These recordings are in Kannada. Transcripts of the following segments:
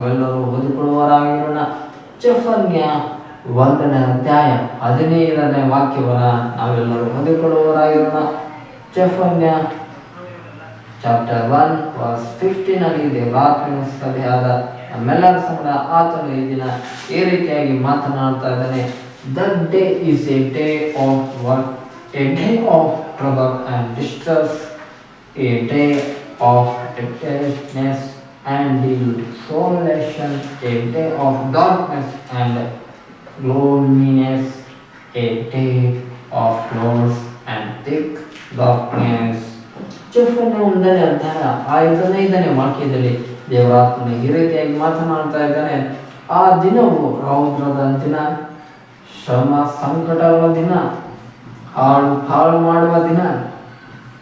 ನಾವೆಲ್ಲರೂ ಓದಿಕೊಳ್ಳುವರಾಗಿರೋಣ ಚಫನ್ಯ ಒಂದನೇ ಅಧ್ಯಾಯ ಹದಿನೈದನೇ ವಾಕ್ಯವನ್ನ ನಾವೆಲ್ಲರೂ ಓದಿಕೊಳ್ಳುವರಾಗಿರೋಣ ಚಫನ್ಯ ಚಾಪ್ಟರ್ ಒನ್ ವಾಸ್ ಫಿಫ್ಟೀನ್ ಅಲ್ಲಿ ದೇವರಾತ್ಮನ ಸಭೆಯಾದ ನಮ್ಮೆಲ್ಲರ ಸಂಗಡ ಆತನು ಈ ದಿನ ಈ ರೀತಿಯಾಗಿ ಮಾತನಾಡ್ತಾ ಇದ್ದಾನೆ. The day is a day of work a day of trouble and distress a day of deadness and desolation, a day of darkness and gloominess, a day of clouds and thick darkness. ಚುಪ್ಪನೆ ಒಂದನೇ ಅಧ್ಯಾಯ ಐದನೈದನೇ ವಾಕ್ಯದಲ್ಲಿ ದೇವರಾತ್ಮನ ಈ ರೀತಿಯಾಗಿ ಮಾತನಾಡ್ತಾ ಇದ್ದಾನೆ ಆ ದಿನವು ರೌದ್ರದ ದಿನ ಶ್ರಮ ಸಂಕಟಗಳ ದಿನ ಹಾಳು ಹಾಳು ಮಾಡುವ ದಿನ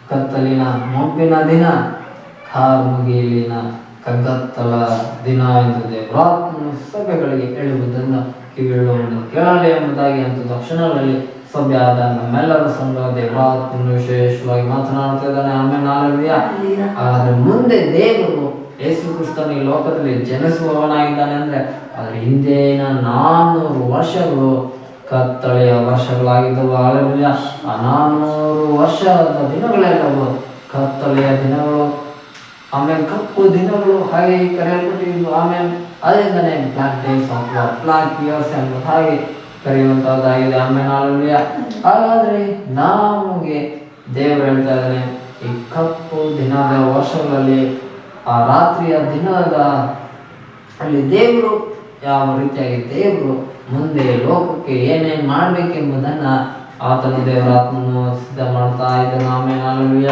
ಕತ್ತಲಿನ ಮೊಬ್ಬಿನ ದಿನ ಕಾರ್ಮುಗಿಲಿನ ಕಗ್ಗತ್ತಲ ದಿನ ಎಂದು ದೇವರಾತ್ಮನ ಸಭೆಗಳಿಗೆ ಹೇಳುವುದನ್ನು ಕಿವಿಳುವನ್ನು ಕೇಳಲಿ ಎಂಬುದಾಗಿ ಅಂತ ತಕ್ಷಣಗಳಲ್ಲಿ ಸಭೆ ಆದ ನಮ್ಮೆಲ್ಲರ ಸಂಘ ದೇವರಾತ್ಮನು ವಿಶೇಷವಾಗಿ ಮಾತನಾಡ್ತಾ ಇದ್ದಾನೆ. ಆಮೇಲೆ ನಾಲ್ವಿಯ ಆದರೆ ಮುಂದೆ ದೇವರು ಯೇಸು ಕ್ರಿಸ್ತನ ಈ ಲೋಕದಲ್ಲಿ ಜನಿಸುವವನಾಗಿದ್ದಾನೆ ಅಂದರೆ ಅದರ ಹಿಂದೇನ ನಾನ್ನೂರು ವರ್ಷಗಳು ಕತ್ತಳೆಯ ವರ್ಷಗಳಾಗಿದ್ದವು. ಆಳವಿಯ ಆ ನಾನ್ನೂರು ವರ್ಷದ ದಿನಗಳೆಲ್ಲವೂ ಕತ್ತಲೆಯ ದಿನಗಳು ಆಮೇಲೆ ಕಪ್ಪು ದಿನಗಳು ಹಾಗೆ ಕರೆಯಲ್ಪಟ್ಟಿದ್ದು ಆಮೇಲೆ ಅದರಿಂದನೇ ಬ್ಲಾಕ್ ಡೇಸ್ ಅಥವಾ ಬ್ಲಾಕ್ ಇಯರ್ಸ್ ಎಂಬ ಹಾಗೆ ಕರೆಯುವಂತಹದ್ದಾಗಿದೆ. ಆಮೇಲೆ ಆಲೋಲಿಯ ಹಾಗಾದ್ರೆ ನಮಗೆ ದೇವರು ಹೇಳ್ತಾ ಇದ್ದಾನೆ, ಈ ಕಪ್ಪು ದಿನದ ವರ್ಷಗಳಲ್ಲಿ, ಆ ರಾತ್ರಿಯ ದಿನದ ಅಲ್ಲಿ ದೇವರು ಯಾವ ರೀತಿಯಾಗಿ ದೇವರು ಮುಂದೆ ಲೋಕಕ್ಕೆ ಏನೇನು ಮಾಡಬೇಕೆಂಬುದನ್ನು ಆತನ ದೇವರಾತ್ಮನ್ನು ಆತ್ಮನು ಸಿದ್ಧ ಮಾಡ್ತಾ ಇದ್ದಾನೆ. ಆಮೇಲೆ ಅಲ್ಲೂಯ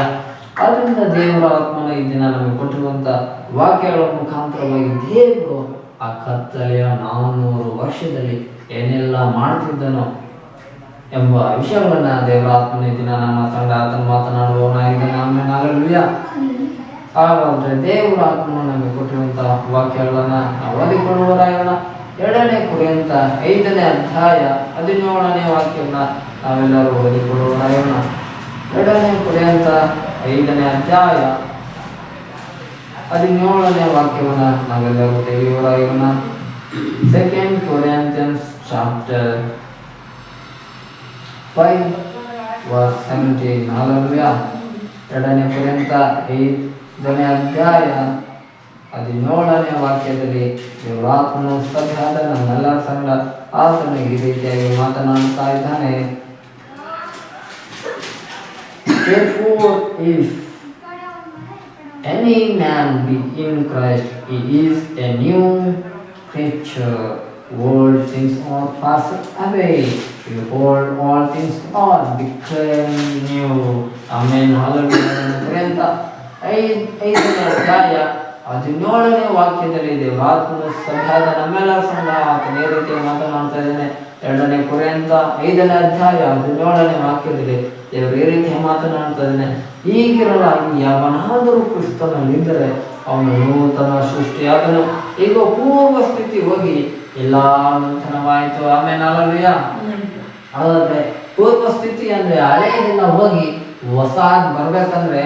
ಅದರಿಂದ ದೇವರ ಆತ್ಮನ ಈ ದಿನ ನಮಗೆ ಕೊಟ್ಟಿರುವಂಥ ವಾಕ್ಯಗಳ ಮುಖಾಂತರವಾಗಿ ದೇವರು ಆ ಕತ್ತಲೆಯ ನಾನ್ನೂರು ವರ್ಷದಲ್ಲಿ ಏನೆಲ್ಲ ಮಾಡ್ತಿದ್ದನೋ ಎಂಬ ವಿಷಯಗಳನ್ನ ದೇವರ ಆತ್ಮನ ದಿನ ನಮ್ಮ ಸಂಘ ಆತನ ಮಾತನಾಡುವವನಾಗಿದ್ದಾನೆ ಆಮೇಲೆ ಆಗಲಿಲ್ಲ ಹಾಗಾದ್ರೆ ದೇವರ ಆತ್ಮ ನಮಗೆ ಕೊಟ್ಟಿರುವಂತಹ ವಾಕ್ಯಗಳನ್ನ ನಾವು ಓದಿಕೊಳ್ಳುವರಾಯೋಣ ಎರಡನೇ ಕುರಿಯಂತ ಐದನೇ ಅಧ್ಯಾಯ ಹದಿನೇಳನೇ ವಾಕ್ಯವನ್ನ ನಾವೆಲ್ಲರೂ ಓದಿಕೊಳ್ಳುವರಾಯೋಣ ಎರಡನೇ ಕುರಿಯಂತ ಐದನೇ ಅಧ್ಯಾಯ ಹದಿನೇಳನೇ ವಾಕ್ಯವನ್ನ ನಾವೆಲ್ಲರೂ ತೆಗೆಯುವರಾಯೋಣ second Corinthians chapter five verse seventeen ಎರಡನೇ ಪರ್ಯಂತ ಐದನೇ ಅಧ್ಯಾಯ ಹದಿನೇಳನೇ ವಾಕ್ಯದಲ್ಲಿ ದೇವರಾತ್ಮನು ಸಭೆಯಾದ ನನ್ನೆಲ್ಲ ಸಂಘ ಆತನು ಈ ರೀತಿಯಾಗಿ ಮಾತನಾಡ್ತಾ ಇದ್ದಾನೆ. Therefore, if any man be in Christ, he is a new creature. Old things are passed away. Behold, all things are become new. Amen. Hallelujah. ಅಂತ ಐದ್ ಐದನೇ ಅಧ್ಯಾಯ ಹದಿನೇಳನೇ ವಾಕ್ಯದಲ್ಲಿ ದೇವರಾತ್ಮನ ಸಭೆಯಾದ ನಮ್ಮೆಲ್ಲ ಸಂಘ ಆತನ ಈ ರೀತಿ ಮಾತನಾಡ್ತಾ ಇದ್ದಾನೆ ಎರಡನೇ ಕುರೆ ಅಂತ ಐದನೇ ಅಧ್ಯಾಯ ಹದಿನೇಳನೇ ವಾಕ್ಯದಲ್ಲಿ ದೇವರು ಈ ರೀತಿ ಮಾತನಾಡ್ತಾ ಇದ್ದಾನೆ ಈಗಿರಲಾಗಿ ಯಾವನಾದರೂ ಕ್ರಿಸ್ತನಲ್ಲಿದ್ದರೆ ಅವನು ನೂತನ ಸೃಷ್ಟಿಯಾದನು. ಈಗ ಪೂರ್ವ ಸ್ಥಿತಿ ಹೋಗಿ, ಎಲ್ಲ ನೂತನವಾಯಿತು ಆಮೇಲೆ ಅಲ್ಲವಯ್ಯ ಹಾಗಾದ್ರೆ ಪೂರ್ವ ಸ್ಥಿತಿ ಅಂದ್ರೆ ಹಳೆಯದಿಂದ ಹೋಗಿ ಹೊಸ ಬರ್ಬೇಕಂದ್ರೆ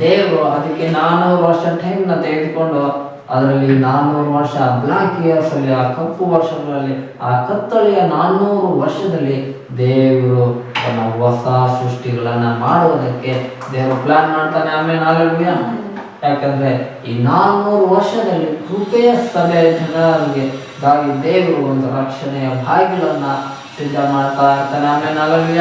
ದೇವರು ಅದಕ್ಕೆ ನಾನ್ನೂರು ವರ್ಷ ಟೈಮ್ನ ತೆಗೆದುಕೊಂಡು ಅದರಲ್ಲಿ ನಾನ್ನೂರು ವರ್ಷ ಬ್ಲಾಕ್ ಇಯರ್ಸ್ ಅಲ್ಲಿ ಆ ಕಪ್ಪು ವರ್ಷಗಳಲ್ಲಿ, ಆ ಕತ್ತಳೆಯ ನಾನ್ನೂರು ವರ್ಷದಲ್ಲಿ ದೇವರು ತನ್ನ ಹೊಸ ಸೃಷ್ಟಿಗಳನ್ನ ಮಾಡುವುದಕ್ಕೆ ದೇವರು ಪ್ಲಾನ್ ಮಾಡ್ತಾನೆ. ಆಮೇಲೆ ನಾಲ್ಕು ಯಾಕಂದ್ರೆ ಈ ನಾನ್ನೂರು ವರ್ಷದಲ್ಲಿ ಕೃಪೆಯ ಸಭೆ ಜನರಿಗೆ ದೇವರು ಒಂದು ರಕ್ಷಣೆಯ ಭಾಗ್ಯಗಳನ್ನ ಸಿದ್ಧ ಮಾಡ್ತಾ ಇರ್ತಾನೆ. ಆಮೇಲೆ ನಾಲ್ಕು